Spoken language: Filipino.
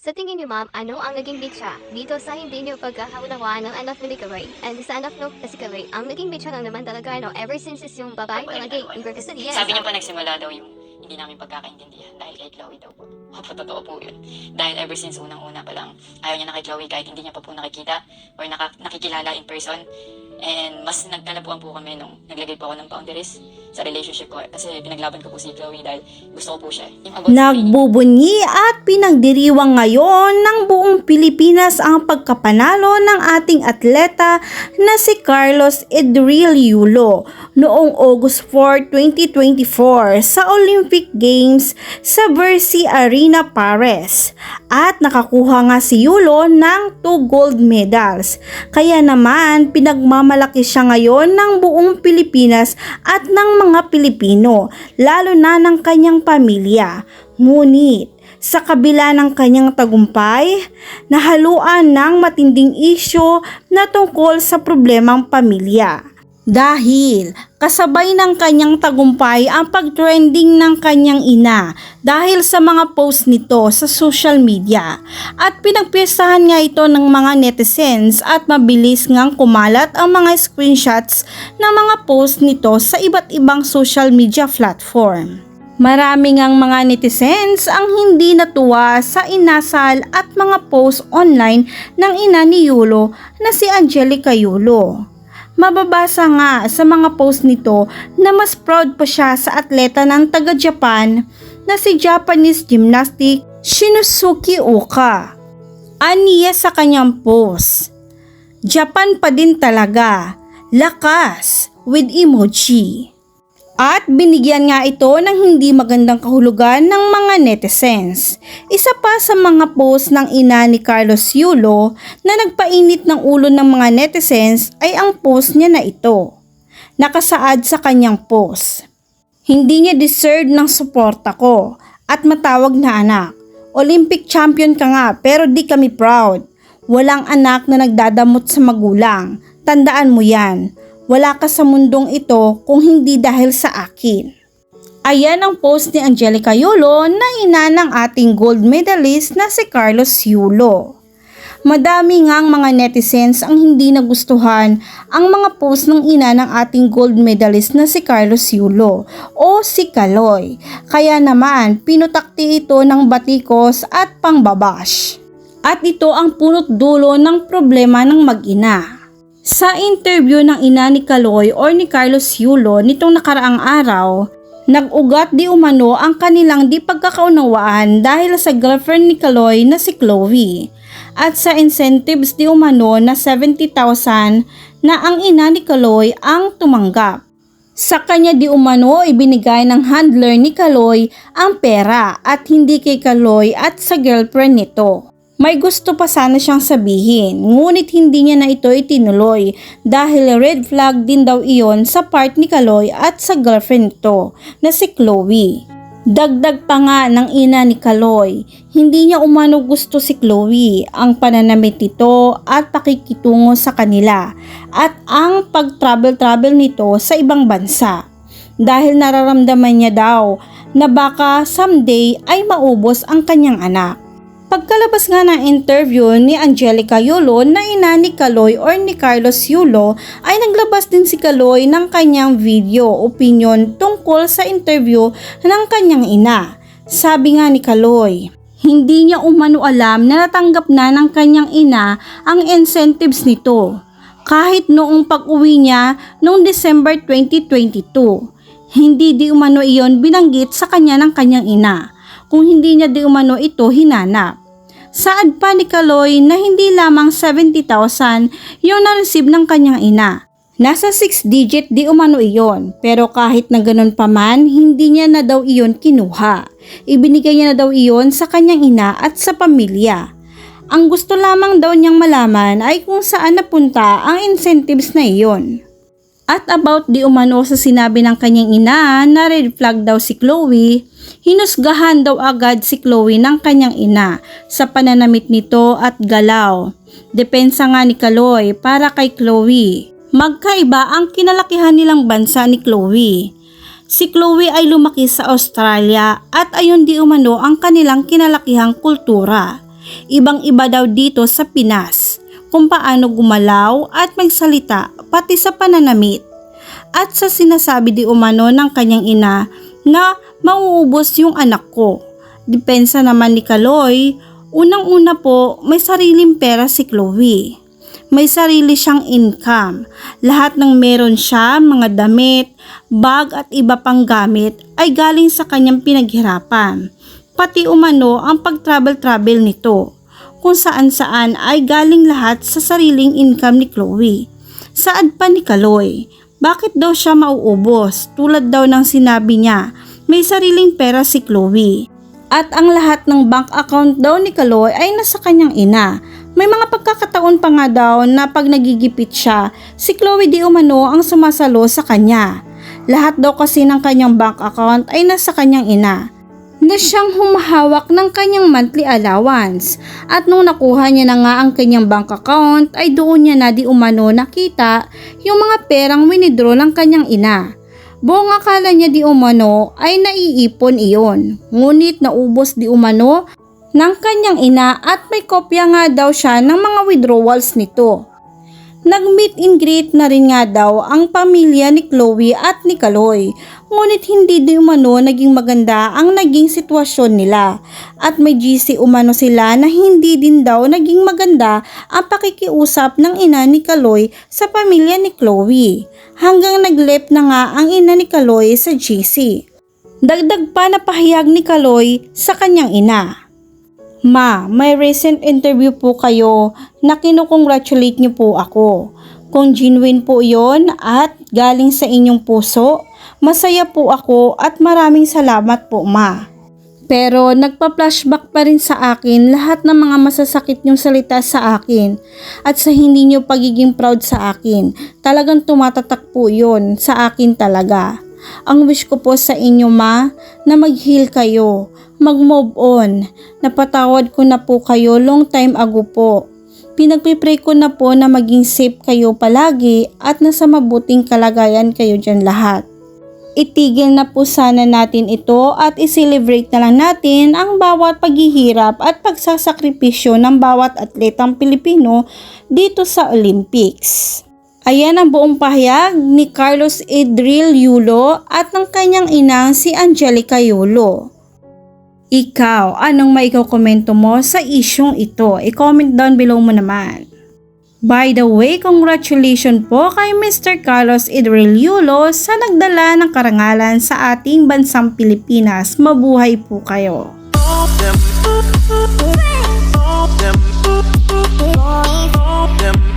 Sa tingin niyo ma'am, ano ang naging bitsa dito sa hindi niyo pagkakaunawaan ng anak ni Kaloy? And sa anak no kasi Kaloy, ang naging bitsa lang naman talaga ano, ever since is yung babae palagi in custody. Sabi niya po nagsimula daw yung hindi namin pagkakaintindihan dahil kay Chloe daw po. Opo, totoo po yun. Dahil ever since unang-una pa lang, ayaw niya na kay Chloe kahit hindi niya pa po nakikita or naka, nakikilala in person. And mas nagkalabuan po kami nung naglagay po ako ng boundaries sa relationship ko. Kasi pinaglaban ko po si Chloe dahil gusto ko po siya. Nagbubunyi at pinagdiriwang ngayon ng buong Pilipinas ang pagkapanalo ng ating atleta na si Carlos Edril Yulo noong August 4, 2024 sa Olympic Games sa Versi Arena, Paris. At nakakuha nga si Yulo ng 2 gold medals. Kaya naman pinagmamalaki siya ngayon ng buong Pilipinas at ng mga Pilipino, lalo na ng kanyang pamilya. Ngunit, sa kabila ng kanyang tagumpay, nahaluan ng matinding isyo na tungkol sa problemang pamilya. Dahil kasabay ng kanyang tagumpay ang pag-trending ng kanyang ina dahil sa mga post nito sa social media at pinagpiestahan nga ito ng mga netizens at mabilis ngang kumalat ang mga screenshots ng mga post nito sa iba't ibang social media platform. Marami ngang mga netizens ang hindi natuwa sa inasal at mga post online ng ina ni Yulo na si Angelica Yulo. Mababasa nga sa mga post nito na mas proud pa siya sa atleta ng taga-Japan na si Japanese gymnastic Shinosuke Oka. Aniya sa kanyang post, Japan pa din talaga, lakas with emoji. At binigyan nga ito ng hindi magandang kahulugan ng mga netizens. Isa pa sa mga post ng ina ni Carlos Yulo na nagpainit ng ulo ng mga netizens ay ang post niya na ito. Nakasaad sa kanyang post. Hindi niya deserve ng suporta ko at matawag na anak. Olympic champion ka nga pero di kami proud. Walang anak na nagdadamot sa magulang. Tandaan mo yan. Wala ka sa mundong ito kung hindi dahil sa akin. Ayan ang post ni Angelica Yulo na ina ng ating gold medalist na si Carlos Yulo. Madami ngang mga netizens ang hindi nagustuhan ang mga post ng ina ng ating gold medalist na si Carlos Yulo o si Kaloy. Kaya naman pinutakti ito ng batikos at pangbabash. At ito ang punot dulo ng problema ng mag-ina. Sa interview ng ina ni Kaloy or ni Carlos Yulo nitong nakaraang araw, nag-ugat di umano ang kanilang di pagkakaunawaan dahil sa girlfriend ni Kaloy na si Chloe at sa incentives di umano na 70,000 na ang ina ni Kaloy ang tumanggap. Sa kanya di umano ibinigay ng handler ni Kaloy ang pera at hindi kay Kaloy at sa girlfriend nito. May gusto pa sana siyang sabihin, ngunit hindi niya na ito itinuloy dahil red flag din daw iyon sa part ni Kaloy at sa girlfriend nito na si Chloe. Dagdag pa nga ng ina ni Kaloy, hindi niya umano gusto si Chloe, ang pananamit nito at pakikitungo sa kanila at ang pag-travel-travel nito sa ibang bansa. Dahil nararamdaman niya daw na baka someday ay maubos ang kanyang anak. Pagkalabas nga ng interview ni Angelica Yulo na ina ni Kaloy or ni Carlos Yulo ay naglabas din si Kaloy ng kanyang video opinion tungkol sa interview ng kanyang ina. Sabi nga ni Kaloy, hindi niya umano alam na natanggap na ng kanyang ina ang incentives nito. Kahit noong pag-uwi niya noong December 2022, hindi di umano iyon binanggit sa kanya ng kanyang ina kung hindi niya di umano ito hinanap. Saad pa ni Kaloy na hindi lamang 70,000 yung na-receive ng kanyang ina. Nasa 6 digit di umano iyon, pero kahit na ganun pa man, hindi niya na daw iyon kinuha. Ibinigay niya na daw iyon sa kanyang ina at sa pamilya. Ang gusto lamang daw niyang malaman ay kung saan napunta ang incentives na iyon. At about di umano sa sinabi ng kanyang ina na red flag daw si Chloe, hinusgahan daw agad si Chloe ng kanyang ina sa pananamit nito at galaw. Depensa nga ni Kaloy para kay Chloe. Magkaiba ang kinalakihan nilang bansa ni Chloe. Si Chloe ay lumaki sa Australia at ayon di umano ang kanilang kinalakihang kultura. Ibang-iba daw dito sa Pinas kung paano gumalaw at magsalita pati sa pananamit. At sa sinasabi di umano ng kanyang ina na mauubos yung anak ko. Depensa naman ni Kaloy, unang-una po may sariling pera si Chloe. May sarili siyang income. Lahat ng meron siya, mga damit, bag at iba pang gamit ay galing sa kanyang pinaghirapan. Pati umano ang pag-travel-travel nito. Kung saan-saan ay galing lahat sa sariling income ni Chloe. Saan pa ni Kaloy? Bakit daw siya mauubos? Tulad daw ng sinabi niya, may sariling pera si Chloe. At ang lahat ng bank account daw ni Kaloy ay nasa kanyang ina. May mga pagkakataon pa nga daw na pag nagigipit siya, si Chloe di umano ang sumasalo sa kanya. Lahat daw kasi ng kanyang bank account ay nasa kanyang ina na siyang humahawak ng kanyang monthly allowance. At nung nakuha niya na nga ang kanyang bank account ay doon niya na di umano nakita yung mga perang winidro ng kanyang ina. Buong akala niya di umano ay naiipon iyon. Ngunit naubos di umano ng kanyang ina at may kopya nga daw siya ng mga withdrawals nito. Nag-meet and greet na rin nga daw ang pamilya ni Chloe at ni Kaloy. Ngunit hindi di umano naging maganda ang naging sitwasyon nila. At may GC umano sila na hindi din daw naging maganda ang pakikiusap ng ina ni Kaloy sa pamilya ni Chloe. Hanggang naglep na nga ang ina ni Kaloy sa GC. Dagdag pa na pahayag ni Kaloy sa kanyang ina. Ma, may recent interview po kayo na kinukongratulate niyo po ako. Kung genuine po yon at galing sa inyong puso, masaya po ako at maraming salamat po ma. Pero nagpa-flashback pa rin sa akin lahat ng mga masasakit niyong salita sa akin at sa hindi niyo pagiging proud sa akin. Talagang tumatatak po yon sa akin talaga. Ang wish ko po sa inyo ma na mag-heal kayo, mag-move on. Napatawad ko na po kayo long time ago po. Pinagpipray ko na po na maging safe kayo palagi at nasa mabuting kalagayan kayo dyan lahat. Itigil na po sana natin ito at i-celebrate na lang natin ang bawat paghihirap at pagsasakripisyo ng bawat atletang Pilipino dito sa Olympics. Ayan ang buong pahayag ni Carlos Edril Yulo at ng kanyang inang si Angelica Yulo. Ikaw, anong maikaw-komento mo sa isyong ito? I-comment down below mo naman. By the way, congratulations po kay Mr. Carlos Idreliulo sa nagdala ng karangalan sa ating bansang Pilipinas. Mabuhay po kayo! Them.